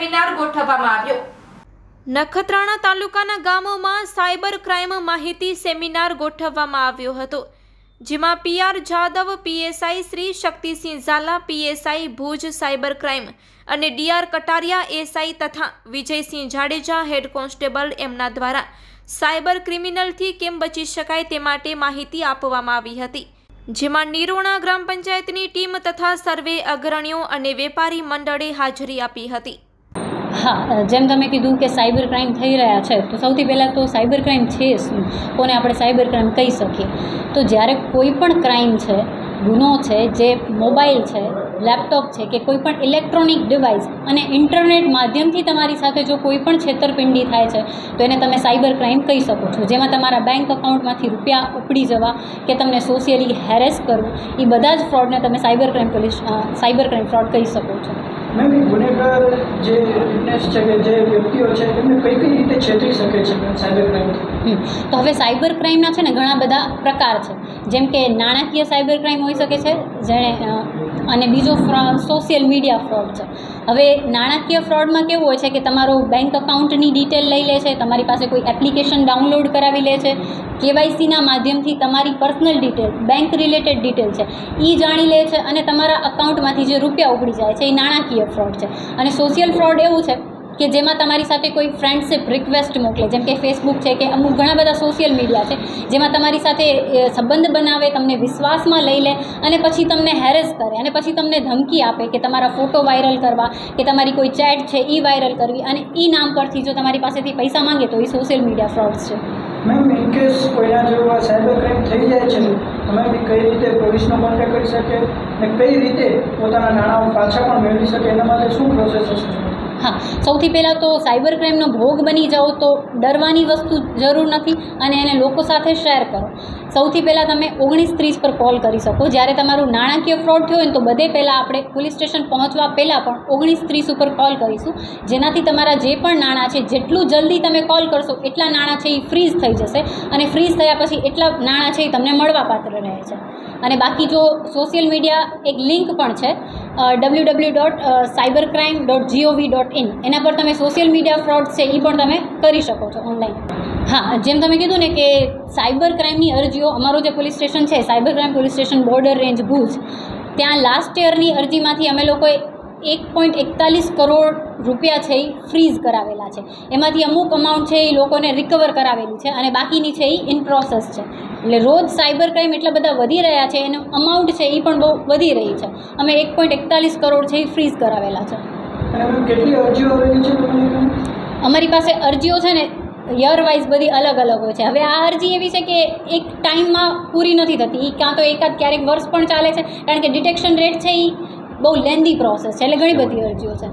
આવ્યો. નખત્રાણા તાલુકાના ગામોમાં સાયબર ક્રાઇમ માહિતી સેમિનાર ગોઠવવામાં આવ્યો હતો, જેમાં PR Jadav PSI Shri Shaktisinh Zala PSI Bhuj cyber crime અને ડીઆર કટારિયા એસઆઈ તથા વિજયસિંહ જાડેજા, હેડ કોન્સ્ટેબલ એમના દ્વારા સાયબર ક્રિમિનલથી કેમ બચી શકાય તે માટે માહિતી આપવામાં આવી હતી. જેમાં નિરોણા ગ્રામ પંચાયતની ટીમ તથા સર્વે અગ્રણીઓ અને વેપારી મંડળે હાજરી આપી હતી. હા, જેમ તમે કીધું કે સાયબર ક્રાઇમ થઈ રહ્યા છે, તો સૌથી પહેલાં તો સાયબર ક્રાઇમ છે શું કોને આપણે સાયબર ક્રાઇમ કહી શકીએ? તો જ્યારે કોઈ પણ ક્રાઇમ છે, ગુનો છે, જે મોબાઈલ છે, લેપટોપ છે, કે કોઈ પણ ઇલેક્ટ્રોનિક ડિવાઇસ અને ઇન્ટરનેટ માધ્યમથી તમારી સાથે જો કોઈ પણ છેતરપિંડી થાય છે, તો એને તમે સાયબર ક્રાઇમ કહી શકો છો. જેમાં તમારા બેંક અકાઉન્ટમાંથી રૂપિયા ઉપડી જવા કે તમને સોશિયલી હેરેસ કરવું એ બધા જ ફ્રોડને તમે cyber crime police cyber crime fraud કહી શકો છો. મેમ, ગુનેગાર જે વિટનેસ છે કે જે વ્યક્તિઓ છે, એમને કઈ કઈ રીતે છેતરી શકે છે સાયબર ક્રાઇમથી. તો હવે સાયબર ક્રાઇમના છે ને ઘણા બધા પ્રકાર છે. જેમ કે નાણાકીય સાયબર ક્રાઇમ હોઈ શકે છે, જેણે અને બીજો સોશિયલ મીડિયા ફ્રોડ છે. હવે નાણાકીય ફ્રોડમાં કેવું હોય છે કે તમારું બેંક અકાઉન્ટની ડિટેલ લઈ લે છે, તમારી પાસે કોઈ એપ્લિકેશન ડાઉનલોડ કરાવી લે છે કેવાયસીના માધ્યમથી તમારી personal detail bank related detail છે એ જાણી લે છે અને તમારા અકાઉન્ટમાંથી જે રૂપિયા ઉપડી જાય છે, એ નાણાકીય ફ્રોડ છે. અને સોશિયલ ફ્રોડ એવું છે કે જેમાં તમારી સાથે કોઈ ફ્રેન્ડશિપ રિક્વેસ્ટ મોકલે. જેમ કે ફેસબુક છે કે અમુક ઘણા બધા સોશિયલ મીડિયા છે, જેમાં તમારી સાથે સંબંધ બનાવે, તમને વિશ્વાસમાં લઈ લે અને પછી તમને હેરેસ કરે અને પછી તમને ધમકી આપે કે તમારા ફોટો વાયરલ કરવા, કે તમારી કોઈ ચેટ છે એ વાયરલ કરવી અને એ નામ પરથી જો તમારી પાસેથી પૈસા માંગે તો એ સોશિયલ મીડિયા ફ્રોડ્સ છે. મેમ ઇન કેસ કોઈના જેવું આ સાયબર ક્રાઇમ થઈ જાય છે, તમે બી કઈ રીતે પોલીસનો કોન્ટેક્ટ કરી શકે ને કઈ રીતે પોતાના નાણાં પાછા પણ મેળવી શકે, એના માટે શું પ્રોસેસ હશે? હા, સૌથી પહેલાં તો સાયબર ક્રાઇમનો ભોગ બની જાઓ તો ડરવાની વસ્તુ જરૂર નથી અને એને લોકો સાથે શેર કરો. સૌથી પહેલાં તમે ઓગણીસ ત્રીસ પર કોલ કરી શકો. જ્યારે તમારું નાણાકીય ફ્રોડ થયો હોય તો બધે પહેલાં આપણે પોલીસ સ્ટેશન પહોંચવા પહેલાં પણ ઓગણીસ ત્રીસ ઉપર કોલ કરીશું. જેનાથી તમારા જે પણ નાણાં છે, જેટલું જલ્દી તમે કોલ કરશો, એટલા નાણાં છે એ ફ્રીઝ થઈ જશે. અને ફ્રીઝ થયા પછી એટલા નાણાં છે એ તમને મળવાપાત્ર રહે છે. અને બાકી જો સોશિયલ મીડિયા એક લિંક પણ છે W W dot cyber crime dot GOV dot in એના પર તમે સોશિયલ મીડિયા ફ્રોડ છે એ પણ તમે કરી શકો છો ઓનલાઈન હા જેમ તમે કીધું ને કે સાયબર ક્રાઇમની અરજીઓ અમારું જે પોલીસ સ્ટેશન છે cyber crime police station border range Bhuj ત્યાં લાસ્ટ યરની અરજીમાંથી અમે લોકોએ એક પોઈન્ટ એકતાલીસ કરોડ રૂપિયા છે એ ફ્રીઝ કરાવેલા છે. એમાંથી અમુક અમાઉન્ટ છે એ લોકોને રિકવર કરાવેલી છે અને બાકીની છે એ ઇન પ્રોસેસ છે. એટલે રોજ સાયબર ક્રાઇમ એટલા બધા વધી રહ્યા છે એનું અમાઉન્ટ છે એ પણ બહુ વધી રહી છે. અમે એક પોઈન્ટ એકતાલીસ કરોડ છે એ ફ્રીઝ કરાવેલા છે? અમારી પાસે અરજીઓ છે ને યર વાઇઝ બધી અલગ અલગ હોય છે. હવે આ અરજી એવી છે કે એક ટાઈમમાં પૂરી નથી થતી. એ કાં તો એકાદ ક્યારેક વર્ષ પણ ચાલે છે. કારણ કે ડિટેક્શન રેટ છે એ બહુ લેન્ધી પ્રોસેસ છે. એટલે ઘણી બધી અરજીઓ છે.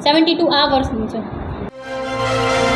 સેવન્ટી ટુ આ વર્ષની છે.